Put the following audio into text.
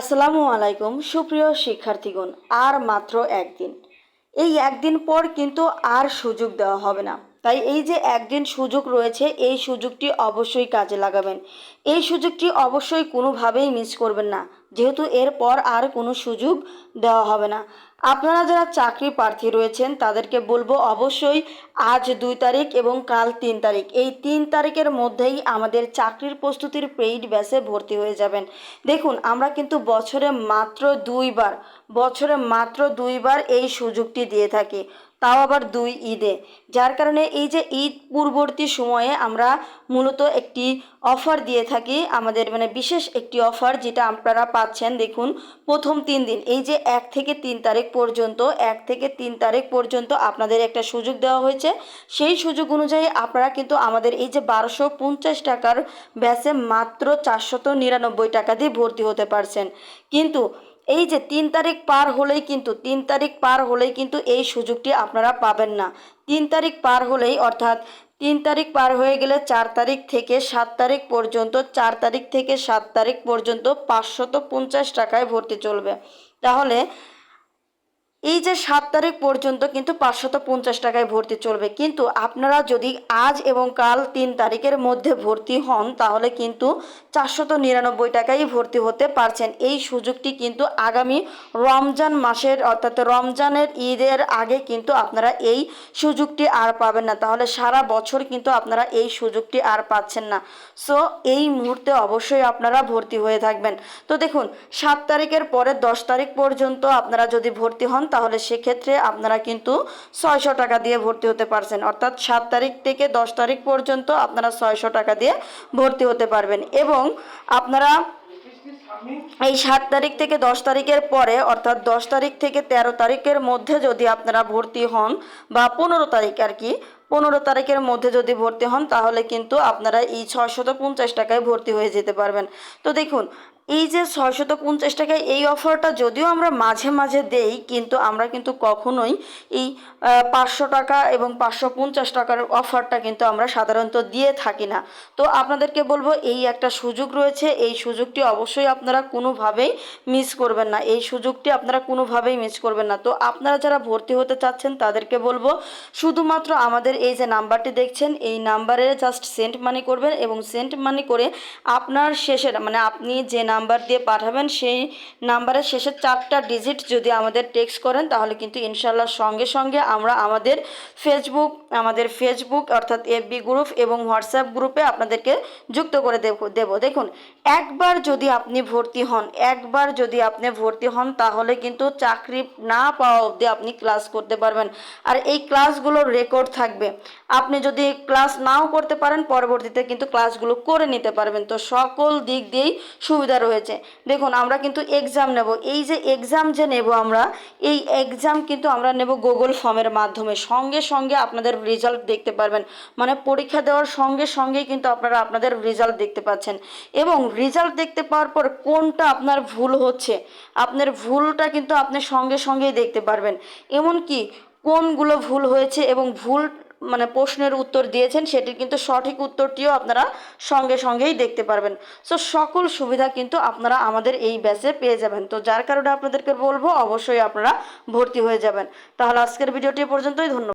আসসালামু আলাইকুম, সুপ্রিয় শিক্ষার্থীগণ, আর মাত্র একদিন। এই একদিন পর কিন্তু আর সুযোগ দেওয়া হবে না। তাই এই যে একদিন সুযোগ রয়েছে, এই সুযোগটি অবশ্যই কাজে লাগাবেন। এই সুযোগটি অবশ্যই কোনোভাবেই মিস করবেন না। যেহেতু এরপর আর কোনো সুযোগ দেওয়া হবে না। আপনারা যারা চাকরি প্রার্থী রয়েছেন, তাদেরকে বলব অবশ্যই আজ দুই তারিখ এবং কাল তিন তারিখ। এই তিন তারিখের মধ্যেই আমাদের চাকরির প্রস্তুতির পেইড ব্যাসে ভর্তি হয়ে যাবেন। দেখুন, আমরা কিন্তু বছরে মাত্র দুইবার, বছরে মাত্র দুইবার এই সুযোগটি দিয়ে থাকি। তাও আবার দুই ঈদে। যার কারণে এই যে ঈদ পূর্ববর্তী সময়ে আমরা মূলত একটি অফার দিয়ে থাকি, আমাদের মানে বিশেষ একটি অফার যেটা আপনারা পাচ্ছেন, দেখুন, প্রথম তিন দিন। এই যে এক থেকে তিন তারিখ পর্যন্ত, এক থেকে তিন তারিখ পর্যন্ত আপনাদের একটা সুযোগ দেওয়া হয়েছে। সেই সুযোগ অনুযায়ী আপনারা কিন্তু আমাদের এই যে বারোশো পঞ্চাশ টাকার ব্যাচে মাত্র চারশত নিরানব্বই টাকা দিয়ে ভর্তি হতে পারছেন। কিন্তু এই যে তিন তারিখ পার হলেই কিন্তু, তিন তারিখ পার হলেই কিন্তু এই সুযোগটি আপনারা পাবেন না। তিন তারিখ পার হলেই অর্থাৎ তিন তারিখ পার হয়ে গেলে চার তারিখ থেকে সাত তারিখ পর্যন্ত, চার তারিখ থেকে সাত তারিখ পর্যন্ত পাঁচশত পঞ্চাশ টাকায় ভর্তি চলবে। তাহলে এই যে সাত তারিখ পর্যন্ত কিন্তু পাঁচশত পঞ্চাশ টাকায় ভর্তি চলবে। কিন্তু আপনারা যদি আজ এবং কাল তিন তারিখের মধ্যে ভর্তি হন, তাহলে কিন্তু চারশত নিরানব্বই টাকায় ভর্তি হতে পারছেন। এই সুযোগটি কিন্তু আগামী রমজান মাসের, অর্থাৎ রমজানের ঈদের আগে কিন্তু আপনারা এই সুযোগটি আর পাবেন না। তাহলে সারা বছর কিন্তু আপনারা এই সুযোগটি আর পাচ্ছেন না। সো, এই মুহূর্তে অবশ্যই আপনারা ভর্তি হয়ে থাকবেন। তো দেখুন, সাত তারিখের পরে দশ তারিখ পর্যন্ত আপনারা যদি ভর্তি হন তাহলে সেক্ষেত্রে আপনারা কিন্তু ছয়শো টাকা দিয়ে ভর্তি হতে পারছেন। অর্থাৎ সাত তারিখ থেকে দশ তারিখ পর্যন্ত আপনারা ছয়শো টাকা দিয়ে ভর্তি হতে পারবেন। এবং আপনারা এই সাত তারিখ থেকে দশ তারিখের পরে, অর্থাৎ দশ তারিখ থেকে তেরো তারিখের মধ্যে যদি আপনারা ভর্তি হন বা পনেরো তারিখ আর কি, পনেরো তারিখের মধ্যে যদি ভর্তি হন, তাহলে কিন্তু আপনারা এই ছয়শত পঞ্চাশ টাকায় ভর্তি হয়ে যেতে পারবেন। তো দেখুন এই যে ছয়শত পঞ্চাশ টাকায় এই অফারটা যদিও আমরা মাঝে মাঝে দেই, কিন্তু আমরা কিন্তু কখনোই এই পাঁচশো টাকা এবং পাঁচশো পঞ্চাশ টাকার অফারটা কিন্তু আমরা সাধারণত দিয়ে থাকি না। তো আপনাদেরকে বলব, এই একটা সুযোগ রয়েছে। এই সুযোগটি অবশ্যই আপনারা কোনোভাবেই মিস করবেন না। এই সুযোগটি আপনারা কোনোভাবেই মিস করবেন না। তো আপনারা যারা ভর্তি হতে চাচ্ছেন, তাদেরকে বলব, শুধুমাত্র আমাদের এই যে নাম্বারটি দেখছেন, এই নাম্বারে জাস্ট সেন্ট মানি করবেন এবং সেন্ট মানি করে আপনার শেষের মানে আপনি যে নাম্বার দিয়ে পাঠাবেন, সেই নাম্বারের শেষের চারটা ডিজিট যদি আমাদের টেক্সট করেন, তাহলে কিন্তু ইনশাল্লাহ সঙ্গে সঙ্গে আমরা আমাদের ফেসবুক আমাদের ফেসবুক অর্থাৎ এফবি গ্রুপ এবং হোয়াটসঅ্যাপ গ্রুপে আপনাদেরকে যুক্ত করে দেব দেখুন, একবার যদি আপনি ভর্তি হন, একবার যদি আপনি ভর্তি হন, তাহলে কিন্তু চাকরি না পাওয়া অবধি আপনি ক্লাস করতে পারবেন। আর এই ক্লাসগুলোর রেকর্ড থাকবে। আপনি যদি ক্লাস নাও করতে পারেন, পরবর্তীতে কিন্তু ক্লাসগুলো করে নিতে পারবেন। তো সকল দিক দিয়েই সুবিধা রয়েছে। দেখুন, আমরা কিন্তু এক্সাম নেব। এই যে এক্সাম যে নেব আমরা, এই এক্সাম কিন্তু আমরা নেব গুগল ফর্মের মাধ্যমে। সঙ্গে সঙ্গে আপনাদের রেজাল্ট দেখতে পারবেন। মানে পরীক্ষা দেওয়ার সঙ্গে সঙ্গেই কিন্তু আপনারা আপনাদের রেজাল্ট দেখতে পাচ্ছেন। এবং রেজাল্ট দেখতে পাওয়ার পর কোনটা আপনার ভুল হচ্ছে, আপনার ভুলটা কিন্তু আপনি সঙ্গে সঙ্গেই দেখতে পারবেন। এমনকি কোনগুলো ভুল হয়েছে এবং ভুল মানে প্রশ্নের উত্তর দিয়েছেন, সেটির কিন্তু সঠিক উত্তরটিও আপনারা সঙ্গে সঙ্গেই দেখতে পারবেন। সো সকল সুবিধা কিন্তু আপনারা আমাদের এই ব্যাচে পেয়ে যাবেন। তো যার কারণে আপনাদেরকে বলব, অবশ্যই আপনারা ভর্তি হয়ে যাবেন। তাহলে আজকের ভিডিওটি পর্যন্তই, ধন্যবাদ।